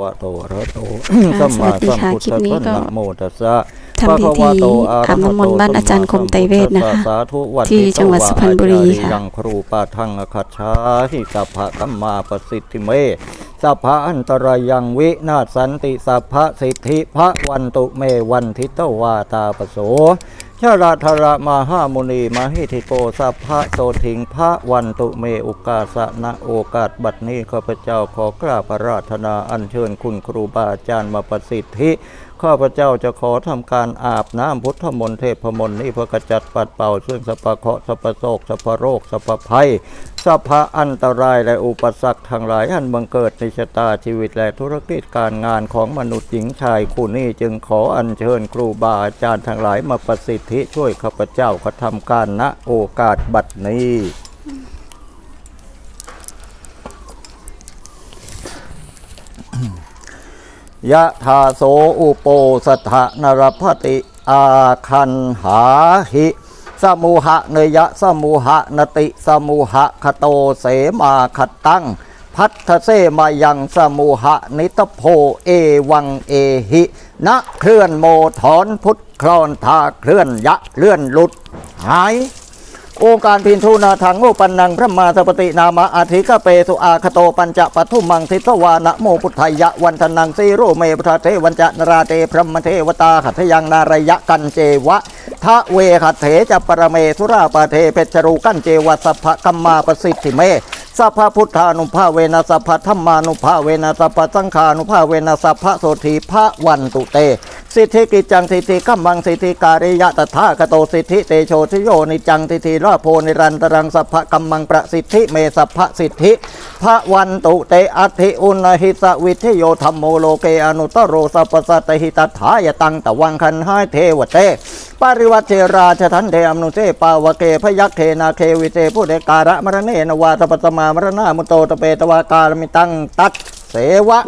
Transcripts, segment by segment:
วะโตอะระหะโตสัมมาสัมพุทธัสสวัสดีสะค่ะนะโมตัสสะทำพิธีอาบน้ำมนต์บ้านอาจารย์คมไตรเวทนะคะสาธุวันที่จังหวัดสุพรรณบุรีค่ะยังครูปาทังอคัจฉาหิสัพพะกัมมาประสิทธิเมสัพพะอันตรายัง วินาศสันติสัพพะสิทธิพระวันตุเมวันทิตวาตาปโส ชาราธระมหามุนีมาหิติโกสัพพะโสถิงพระวันตุเมอุกาสะนะโอกาสบัดนี้ข้าพเจ้าขอกราบพระราธนาอัญเชิญคุณครูบาอาจารย์มาประสิทธิข้าพเจ้าจะขอทำการอาบน้ำพุทธมนต์เทพมนต์นี้เพื่อกระจัดปัดเป่า ซึ่งสัพพะเคาะสัพพะโศกสัพพะโรคสัพพะภัยสัพพะอันตรายและอุปสรรคทั้งหลายอันบังเกิดในชะตาชีวิตและธุรกิจการงานของมนุษย์หญิงชายคู่นี้จึงขออัญเชิญครูบาอาจารย์ทั้งหลายมาประสิทธิช่วยข้าพเจ้ากระทำการณโอกาสบัดนี้ยะธาโสอุโปสถะนรพติอาคันหาหิ สมุหะเนยะสมุหะนติสมุหะคโตเสมาคตังพัทธเสมายังสมุหะนิตโพเอวังเอหินะเคลื่อนโมถอนพุทธคลอนทาเคลื่อนยะเลื่อนหลุดหายองค์การพินทุนาทังโอปันนังพระมาสปตินามะอาทิกเปสุอาคโตปัญจะปทุมังทิตวานะโมพุทธายะวันทนังสีโรเมพุทธเทวันจะนราเตพระมเทวตาขัตยังนารยะกันเจวะ ทะเวขัตเถจะปรเมสุราปะเทเพชรูกันเจวะสัพพะกัมมาประสิทธิเมสัพพพุทธานุภาเวนะสัพพธรรมานุภาเวนะสัพพสังฆานุภาเวนะสัพพะโสธีพระวันตุเต สิทธิกิจังสิทธิกัมมังสิทธิการิยะตถาคโตสิทธิเตโชทิโยนิจังทิทิราโพนิรันตรังสัพพกัมมังประสิทธิเมสัพพสิทธิพระวันตุเตอัติอุณหิสวิทโยธรรมโมโลเกอนุตโรสัพพสัตหิตถายตังตะวังคันให้เทวเต ปริวัติเจราชทันเทอมนุเสปาวเกพยักเทนาเควิเตผู้เดการะมรเนนวาตปตมามรณามุโตตเปตวากาลมิตังตัดเสวะ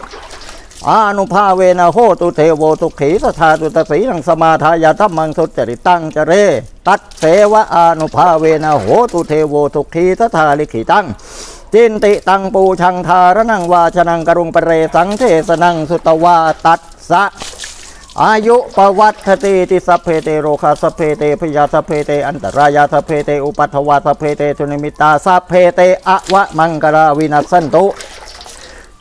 อานุภาเวนะโหตุเทโวตุขีสธาตุตสีนังสมาทายาทัมมังสุจริตังจเร ตัดเสวะอานุภาเวนะโหตุเทโวตุขีสธาลิขิตังจินติตังปูชังทารนังวาชนังกรุงปเรสังเทสนังสุตวาตัดสะ อายุปวัตติติสัพเพเตโรคาสัพเพเตพยาสัพเพเตอันตรายาสัพเพเตอุปัฏฐวาสัพเพเตทุนิมิตาสัพเพเตอวะมังกราวินัสสันตุ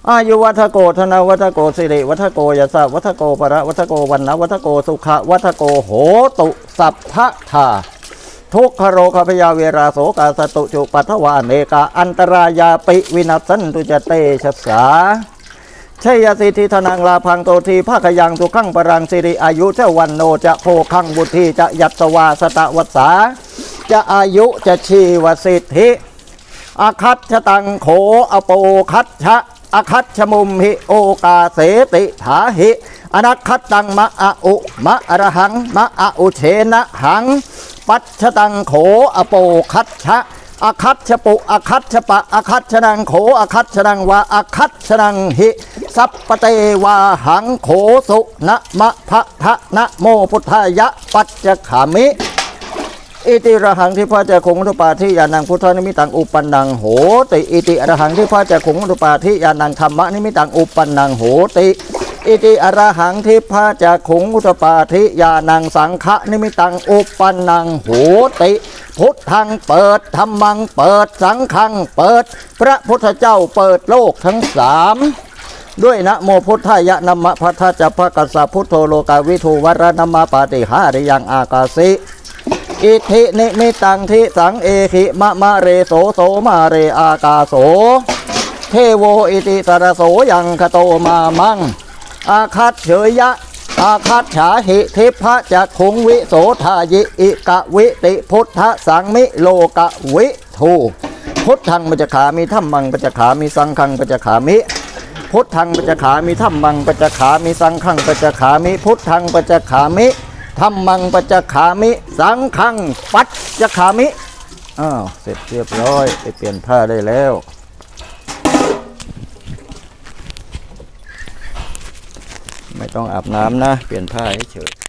อายุวัฒโกธนวัฒโกสิริวัฒโกยศวัฒโกปะวัฒโกวันนะวัฒโกสุขะวัฒโกโหตุสัพพะทาทุกขโรคพยาเวราโสกาสตุจุปัทวาเนกาอันตรายาปิวินัสสันตุจเตชะสา ชัยสิทธิธนังลาพังโตทีภาคยังสุขังปรังสิริอายุเจ้าวันโนจะโพคังบุตรีจะยัตสวาสตะวัสาจะอายุจะชีวสิทธิอาคัตชะตังโขอโปคัตชะอาคัตชมุมหิโอกาเสติถาหิอนัคคัตตังมะอะอุมะอรหังมะอะอุเชนะหัง ปัจชะตังโขอโปคัตชะอาคัตชะปุอาคัตชะปะอาคัตชะนังโขอาคัตชะนังวาอาคัตชะนังหิ สัพปเตวาหังโขสุนะมะพะทะนะโมพุทธายะปัจจขามิอิติระหังที่พระเจ้าคงอุปาทิยานังพุทธนิมิตังอุปันนังโหติอิติอรหังที่พระเจ้าคงอุปาทิยานังธรรมนิมิตังอุปันนังโหติอิติอรหังที่พระเจ้าคงอุปาทิยานังสังฆนิมิตังอุปันนังโหติ พุทธังเปิดธรรมังเปิดสังฆังเปิด พระพุทธเจ้าเปิดโลกทั้งสาม ด้วยนะโมพุทธายะนัมมะพัทธะจัพพะกัสสะพุทโธโลกาวิทูวรนัมมาปาติหาริยังอากาสิอิทินิมิตังทิสังเอหิมะมะเรโสโสมาเรอากาโส เทโวอิติสระโสยังคโตมามัง อาคัตเฉยยะ อาคัตฉาหิทิพะจักขุงวิโสทายิอิกะวิติพุทธสังมิโลกะวิทูพุทธังปัจจขามิธรรมังปัจจขามิสังฆังปัจจขามิ พุทธังปัจจขามิธรรมังปัจจขามิสังขังปัจจขามิพุทธังปัจจขามิธรรมังปัจจขามิ สังขังปัจจขามิอ้าวเสร็จเรียบร้อยไปเปลี่ยนผ้าได้แล้วไม่ต้องอาบน้ำนะ เปลี่ยนผ้าให้เฉย